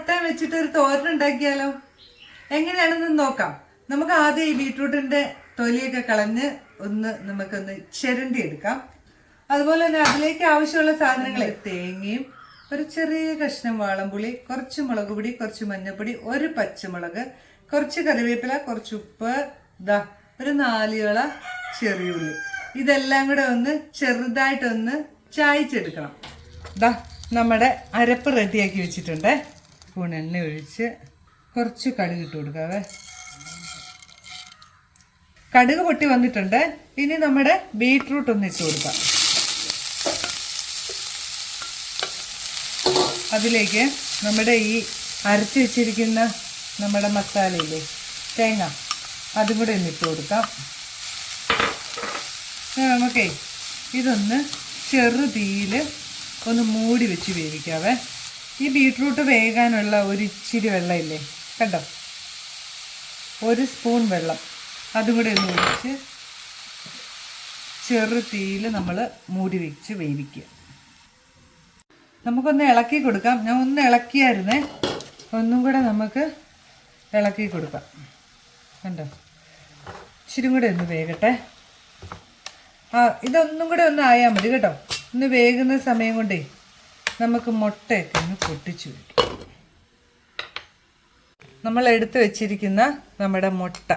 വെച്ചിട്ട് ഒരു തോരൻ ഉണ്ടാക്കിയാലോ? എങ്ങനെയാണെന്ന് നോക്കാം. നമുക്ക് ആദ്യം ഈ ബീട്രൂട്ടിന്റെ തൊലിയൊക്കെ കളഞ്ഞ് ഒന്ന് നമുക്കൊന്ന് ചിരണ്ടി എടുക്കാം. അതുപോലെ തന്നെ അതിലേക്ക് ആവശ്യമുള്ള സാധനങ്ങൾ തേങ്ങയും ഒരു ചെറിയ കഷ്ണം വാളംപുളി കുറച്ച് മുളക് പൊടി കുറച്ച് മഞ്ഞൾപ്പൊടി ഒരു പച്ചമുളക് കുറച്ച് കറിവേപ്പില കുറച്ച് ഉപ്പ് ദാ ഒരു നാലിയോള ചെറിയുള്ളി ഇതെല്ലാം കൂടെ ഒന്ന് ചെറുതായിട്ടൊന്ന് ചായച്ചെടുക്കണം. ദാ നമ്മുടെ അരപ്പ് റെഡിയാക്കി വെച്ചിട്ടുണ്ട്. സ്പൂൺ എണ്ണ ഒഴിച്ച് കുറച്ച് കടുക് ഇട്ട് കൊടുക്കാവേ. കടുക് പൊട്ടി വന്നിട്ടുണ്ട്. ഇനി നമ്മുടെ ബീട്രൂട്ട് ഒന്ന് ഇട്ട് കൊടുക്കാം. അതിലേക്ക് നമ്മുടെ ഈ അരച്ച് വെച്ചിരിക്കുന്ന നമ്മുടെ മസാലയില്ലേ തേങ്ങ അതും കൂടെ ഒന്ന് ഇട്ട് കൊടുക്കാം. നമുക്കേ ഇതൊന്ന് ചെറു തീയിൽ ഒന്ന് മൂടി വെച്ച് വേവിക്കാവേ. ഈ ബീട്രൂട്ട് വേകാനുള്ള ഒരു ഇച്ചിരി വെള്ളമില്ലേ? കണ്ടോ? ഒരു സ്പൂൺ വെള്ളം. അതും കൂടെ ഒന്ന് ഒഴിച്ച് ചെറു തീയിൽ നമ്മൾ മൂടി വെച്ച് വേവിക്കുക. നമുക്കൊന്ന് ഇളക്കി കൊടുക്കാം. ഞാൻ ഒന്ന് ഇളക്കിയായിരുന്നേ. ഒന്നും കൂടെ നമുക്ക് ഇളക്കി കൊടുക്കാം. കണ്ടോ? ഇച്ചിരി കൂടെ ഒന്ന് വേകട്ടെ. ആ ഇതൊന്നും കൂടെ ഒന്ന് ആയാൽ മതി കേട്ടോ. ഒന്ന് വേകുന്ന സമയം കൊണ്ടേ. നമുക്ക് മുട്ടയൊക്കെ ഒന്ന് പൊട്ടിച്ചു വയ്ക്കും നമ്മൾ എടുത്തു വച്ചിരിക്കുന്ന നമ്മുടെ മുട്ട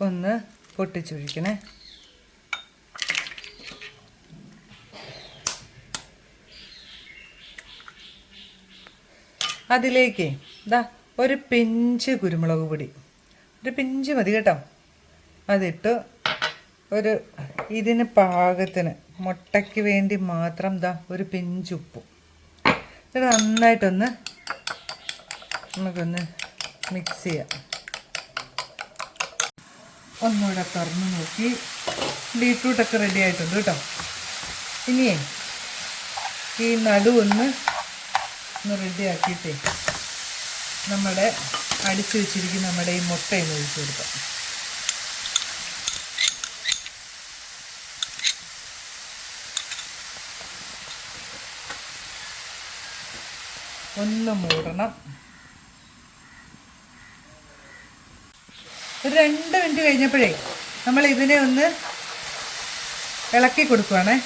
ഒന്ന് പൊട്ടിച്ചൊഴിക്കണേ അതിലേക്ക് ഇതാ ഒരു പിഞ്ച് കുരുമുളക് പൊടി. ഒരു പിഞ്ച് മതി കേട്ടോ. അതിട്ട് ഒരു ഇതിന് പാകത്തിന് മുട്ടയ്ക്ക് വേണ്ടി മാത്രം ദാ ഒരു പിഞ്ച് ഉപ്പും. ഇത് നന്നായിട്ടൊന്ന് നമുക്കൊന്ന് മിക്സ് ചെയ്യാം. ഒന്നുകൂടെ തുറന്ന് നോക്കി. ബീട്രൂട്ടൊക്കെ റെഡി ആയിട്ടുണ്ട് കേട്ടോ. ഇനിയേ ഈ നടു ഒന്ന് ഒന്ന് റെഡി ആക്കിയിട്ടേ നമ്മുടെ അടിച്ചു വെച്ചിരിക്കുന്ന നമ്മുടെ ഈ മുട്ടയൊന്ന് ഒഴിച്ചു കൊടുക്കാം. ഒന്ന് മൂടണം. ഒരു രണ്ട് മിനിറ്റ് കഴിഞ്ഞപ്പോഴേ നമ്മൾ ഇതിനെ ഒന്ന് ഇളക്കി കൊടുക്കുവാണേ.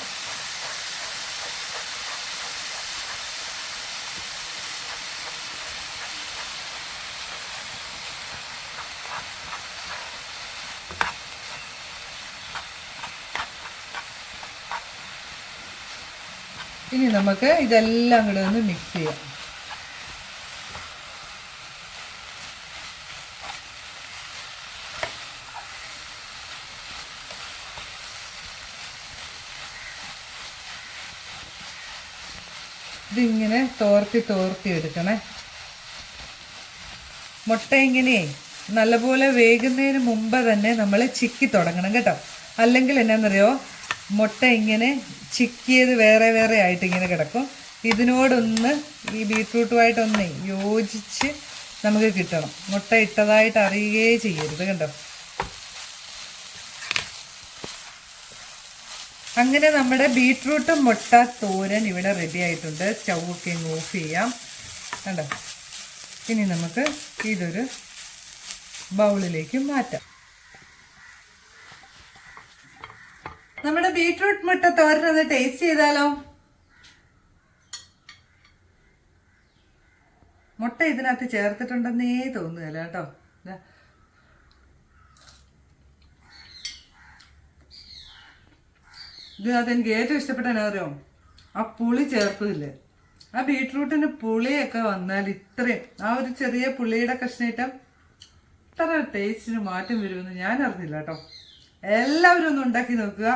ഇനി നമുക്ക് ഇതെല്ലാം കൂടെ ഒന്ന് മിക്സ് ചെയ്യാം. ഇതിങ്ങനെ തോർത്തി തോർത്തി എടുക്കണേ. മുട്ട ഇങ്ങനെ നല്ലപോലെ വേകുന്നതിന് മുമ്പ് തന്നെ നമ്മൾ ചിക്കി തുടങ്ങണം കേട്ടോ. അല്ലെങ്കിൽ എന്നാന്നറിയോ മുട്ട ഇങ്ങനെ ചിക്കിയത് വേറെ വേറെ ആയിട്ട് ഇങ്ങനെ കിടക്കും. ഇതിനോടൊന്ന് ഈ ബീട്രൂട്ടുമായിട്ടൊന്ന് യോജിച്ച് നമുക്ക് കിട്ടണം. മുട്ട ഇട്ടതായിട്ട് അറിയുകയേ ചെയ്യരുത് കണ്ടോ അങ്ങനെ നമ്മുടെ ബീട്രൂട്ട് മുട്ട തോരൻ ഇവിടെ റെഡി ആയിട്ടുണ്ട്. ചവൊക്കെ ഓഫ് ചെയ്യാം. കണ്ടോ? ഇനി നമുക്ക് ഇതൊരു ബൗളിലേക്ക് മാറ്റാം. നമ്മുടെ ബീട്രൂട്ട് മുട്ട തോരൻ ഒന്ന് ടേസ്റ്റ് ചെയ്താലോ? മുട്ട ഇതിനകത്ത് ചേർത്തിട്ടുണ്ടെന്നേ തോന്നുകയല്ല കേട്ടോ. ഇതിനകത്ത് എനിക്ക് ഏറ്റവും ഇഷ്ടപ്പെട്ട എന്നാ അറിയോ? ആ പുളി ചേർത്തതില്ലേ ആ ബീട്രൂട്ടിന് പുളിയൊക്കെ വന്നാൽ ഇത്രയും ആ ഒരു ചെറിയ പുളിയുടെ കഷ്ണീറ്റം ഇത്ര ടേസ്റ്റിന് മാറ്റം വരുമെന്ന് ഞാൻ അറിഞ്ഞില്ല കേട്ടോ. എല്ലാവരും ഒന്ന് ഉണ്ടാക്കി നോക്കുക.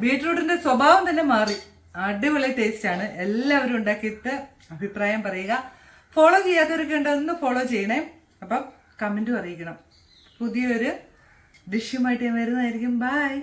ബീട്രൂട്ടിന്റെ സ്വഭാവം തന്നെ മാറി. അടിപൊളി ടേസ്റ്റ് ആണ്. എല്ലാവരും ഉണ്ടാക്കിയിട്ട് അഭിപ്രായം പറയുക. ഫോളോ ചെയ്യാത്തവരൊക്കെ ഉണ്ടെന്ന് ഫോളോ ചെയ്യണേ. അപ്പം കമന്റും അറിയിക്കണം. പുതിയൊരു ഡിഷുമായിട്ട് ഞാൻ വരുന്നതായിരിക്കും. ബൈ